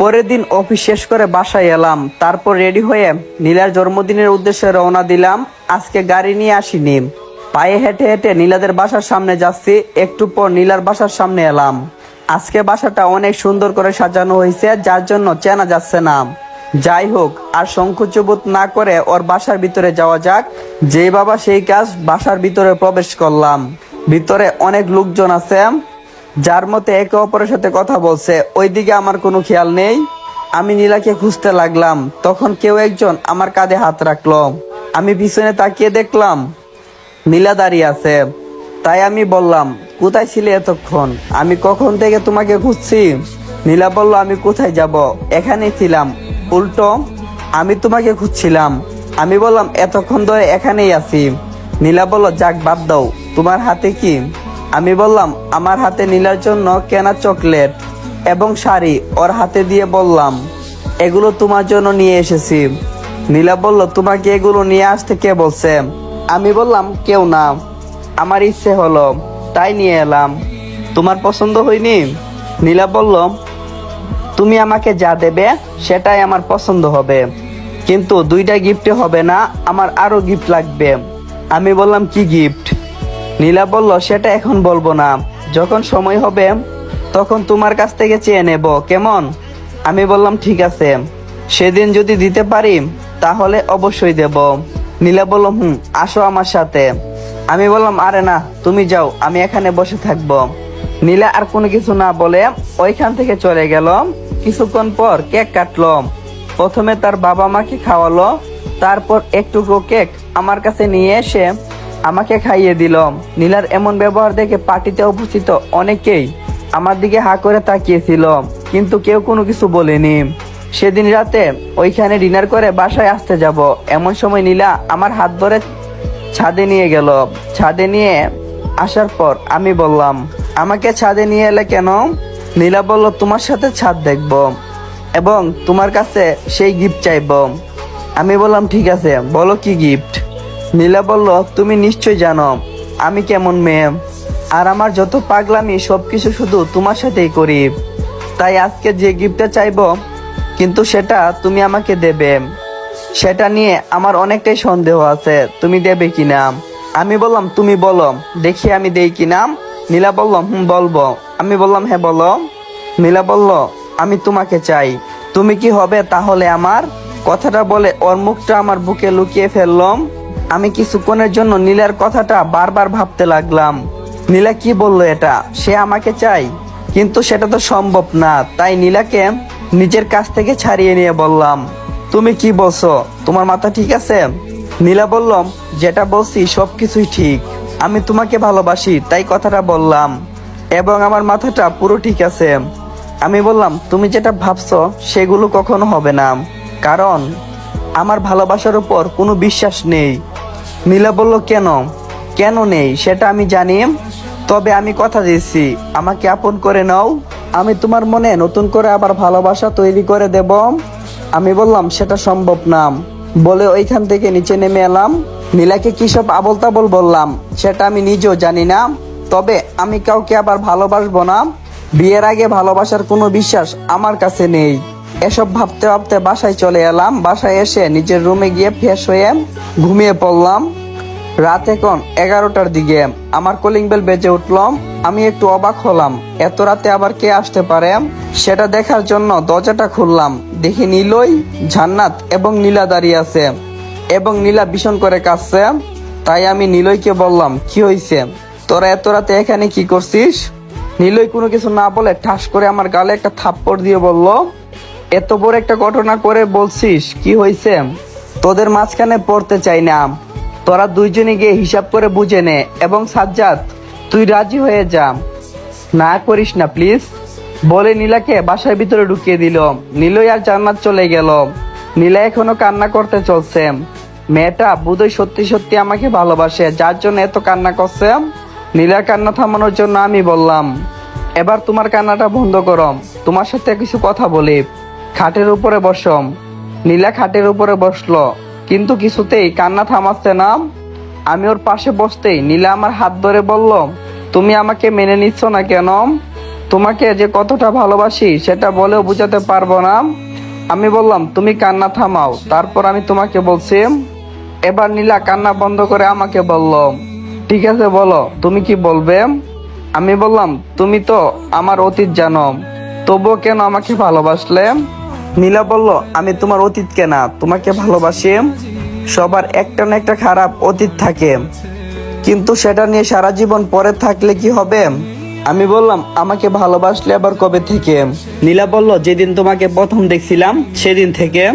পরের দিন অফিস শেষ করে বাসায় এলাম। তারপর রেডি হয়ে নীলার জন্মদিনের উদ্দেশ্যে রওনা দিলাম। আজকে গাড়ি নিয়ে আসিনি। পায়ে হেঁটে হেঁটে নীলাদের বাসার সামনে যাচ্ছি। একটু পর নীলার বাসার সামনে এলাম। আজকে বাসাটা অনেক সুন্দর করে সাজানো হয়েছে, যার জন্য চেনা যাচ্ছে না। যাই হোক, আর সংকোচবোধ না করে ওর বাসার ভিতরে যাওয়া যাক। যে বাবা সেই কাজ বাসার ভিতরে প্রবেশ করলাম। ভিতরে অনেক লোকজন আছে। যার মতে একে অপরের সাথে কথা বলছে, ওইদিকে আমার কোনো খেয়াল নেই। আমি নীলাকে খুঁজতে লাগলাম, তখন কেউ একজন আমার কাঁধে হাত রাখল। আমি পিছনে তাকিয়ে দেখলাম, নীলা দাঁড়িয়ে আছে। তাই আমি বললাম, কোথায় ছিলে এতক্ষণ? আমি কখন থেকে তোমাকে খুঁজছি? নীলা বলল, আমি কোথায় যাব? এখানেই ছিলাম। উল্টো, আমি তোমাকে খুঁজছিলাম। আমি বললাম, এতক্ষণ ধরে এখানেই আছি। নীলা বলল, যাক, বাদ দাও। তোমার হাতে কি? আমি বললাম, আমার হাতে নীলার জন্য কেনা চকলেট এবং শাড়ি ওর হাতে দিয়ে বললাম, এগুলো তোমার জন্য নিয়ে এসেছি। নীলা বলল, তোমাকে এগুলো নিয়ে আসতে কে বলছে? আমি বললাম, কেউ না। আমার ইচ্ছে হলো, তাই নিয়ে এলাম। তোমার পছন্দ হয়নি? নীলা বলল, তুমি আমাকে যা দেবে, সেটাই আমার পছন্দ হবে। কিন্তু দুইটা গিফটে হবে না, আমার আরও গিফট লাগবে। আমি বললাম, কি গিফট নীলা বলল, সেটা এখন বলব না। যখন সময় হবে, তখন তোমার কাছ থেকে চেয়ে নেব। কেমন? আমি বললাম, ঠিক আছে। সেদিন যদি দিতে পারি, তাহলে অবশ্যই দেব। নীলা বলল, হুম, আসো আমার সাথে। আমি বললাম, আরে না, তুমি যাও, আমি এখানে বসে থাকব। নীলা আর কোনো কিছু না বলে ওইখান থেকে চলে গেল। কিছুক্ষণ পর কেক কাটলো। প্রথমে তার বাবা মাকে খাওয়ালো, তারপর একটুকরো কেক আমার কাছে নিয়ে এসে আমাকে খাইয়ে দিল নীলার এমন ব্যবহার দেখে পার্টিতে উপস্থিত অনেকেই আমার দিকে হা করে তাকিয়েছিল কিন্তু কেউ কোনো কিছু বলেনি। সেদিন রাতে ওইখানে ডিনার করে বাসায় আসতে যাব। এমন সময় নীলা আমার হাত ধরে ছাদে নিয়ে গেল। ছাদে নিয়ে আসার পর আমি বললাম, আমাকে ছাদে নিয়ে এলে কেন? নীলা বলল, তোমার সাথে ছাদ দেখব এবং তোমার কাছে সেই গিফট চাইব। আমি বললাম, ঠিক আছে, বলো কি গিফট নীলা বলল, তুমি নিশ্চয় জানো, আমি কেমন মেয়ে। আর আমার যত পাগলামি সব কিছু শুধু তোমার সাথেই করি। তাই আজকে যে গিফটটা চাইব, কিন্তু সেটা তুমি আমাকে দেবে। সেটা নিয়ে আমার অনেকটাই সন্দেহ আছে, তুমি দেবে কিনা? আমি বললাম, তুমি বলো, দেখি আমি দেই কিনা? নীলা বলল, হুম, বলব। আমি বললাম হ্যাঁ বলো। নীলা বলল, আমি তোমাকে চাই। তুমি কি হবে তাহলে আমার? কথাটা বলে ওর মুখটা আমার বুকে লুকিয়ে ফেললাম। আমি কিছুক্ষণের জন্য নীলার কথাটা বারবার ভাবতে লাগলাম। নীলা কি বলল এটা? সে আমাকে চাই কিন্তু সেটা তো সম্ভব না। তাই নীলাকে নিজের কাছ থেকে ছাড়িয়ে নিয়ে বললাম, তুমি কি বলছো? তোমার মাথা ঠিক আছে? নীলা বললাম যেটা বলছি সব কিছুই ঠিক। আমি তোমাকে ভালোবাসি, তাই কথাটা বললাম, এবং আমার মাথাটা পুরো ঠিক আছে। আমি বললাম, তুমি যেটা ভাবছ সেগুলো কখনো হবে না, কারণ আমার ভালোবাসার উপর কোনো বিশ্বাস নেই। নীলা বলল, কেন? কেন নেই? সেটা আমি জানি। তবে আমি কথা দিচ্ছি। আমাকে আপন করে নাও। আমি তোমার মনে নতুন করে আবার ভালোবাসা তৈরি করে দেব। আমি বললাম, সেটা সম্ভব না। বলে ওইখান থেকে নিচে নেমে এলাম। নীলাকে কি সব আবল তাবল বললাম, সেটা আমি নিজেও জানি না। তবে আমি কাউকে আবার ভালোবাসবো না। বিয়ের আগে ভালোবাসার কোনো বিশ্বাস আমার কাছে নেই। এসব ভাবতে ভাবতে বাসায় চলে এলাম। বাসায় এসে নিজের রুমে গিয়ে ফ্রেশ হয়ে ঘুমিয়ে পড়লাম। রাত এখন এগারোটার দিকে। আমার কলিং বেল বেজে উঠলাম আমি একটু অবাক হলাম। এত রাতে আবার কে আসতে পারে? সেটা দেখার জন্য দরজাটা খুললাম। দেখি নীলই, জান্নাত এবং নীলা দাঁড়িয়ে আছে এবং নীলা ভীষণ করে কাঁদছে। তাই আমি নীলইকে বললাম, কি হয়েছে তোরা এত রাতে এখানে কি করছিস? নীলই কোনো কিছু না বলে ঠাস করে আমার গালে একটা থাপ্পড় দিয়ে বলল এত বড় একটা ঘটনা করে বলছিস, কি হয়েছে তোদের মাঝখানে পড়তে চাই না তোরা দুইজনে গিয়ে হিসাব করে বুঝে নে। এবং সাজ্জাদ, তুই রাজি হয়ে যা। না করিস না, প্লিজ। বলে নীলাকে বাসার ভিতরে ঢুকিয়ে দিল। নীলই আর জান্নাত চলে গেল। নীলা এখনও কান্না করতে চলছে। মেয়েটা বুধই সত্যি সত্যি আমাকে ভালোবাসে, যার জন্য এত কান্না করছে। নীলার কান্না থামানোর জন্য আমি বললাম, এবার তোমার কান্নাটা বন্ধ করম তোমার সাথে কিছু কথা বলি। খাটের উপরে বসম। নীলা খাটের উপরে বসল। কিন্তু কিছুতেই কান্না থামাচ্ছে না। আমি ওর পাশে বসতেই নীলা আমার হাত ধরে বলল, তুমি আমাকে মেনে নিচ্ছ না কেন? তোমাকে যে কতটা ভালোবাসি সেটা বলেও বুঝাতে পারব না। আমি বললাম, তুমি কান্না থামাও। তারপর আমি তোমাকে বলছি। এবার নীলা কান্না বন্ধ করে আমাকে বলল, ঠিক আছে, বলো, তুমি কি বলবে? আমি বললাম, তুমি তো আমার অতীত জানো। তবুও কেন আমাকে ভালোবাসলে? নীলা বলল, আমি তোমার অতীত কেনা তোমাকে ভালোবাসি। সবার একটা না একটা খারাপ অতীত থাকে। কিন্তু সেটা নিয়ে সারা জীবন পরে থাকলে কি হবে? আমি বললাম, আমাকে ভালোবাসলে আবার কবে থেকে? নীলা বলল, যেদিন তোমাকে প্রথম দেখছিলাম, সেদিন থেকে।